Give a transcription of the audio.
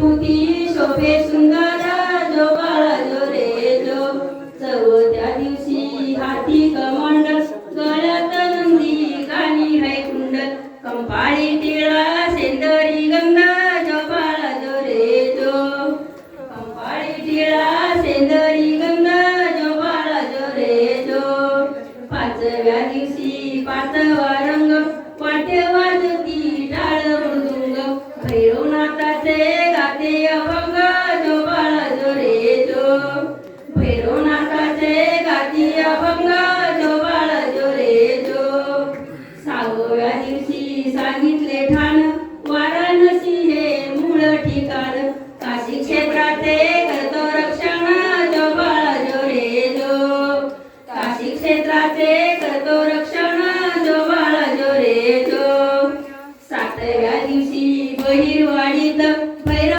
विभूती शोभे सुंदर जो बाळा जो रे जो सर्व त्या दिवशी हाती कमंडल गळ्यात नंदी गाणी है कुंडल कंपाळी टिळा सेंदरी गंगा जो बाळा जो रे जो कंपाळी टिळा सेंदरी गंगा जो बाळा जो रे जो पाचव्या दिवशी पाचवा ते अभंग जो बाळ जो रे जो भैरवनाथाचे गाती अभंग जो बाळ जो रे जो सावव्या दिवशी सांगितले ठाण वाराणसी हे मूळ ठिकाण. काशी क्षेत्राचे करतो रक्षण जो बाळ जो रे जो काशी क्षेत्राचे करतो रक्षण जो बाळ जो रे जो सातव्या दिवशी बहिरवाडीत भैरव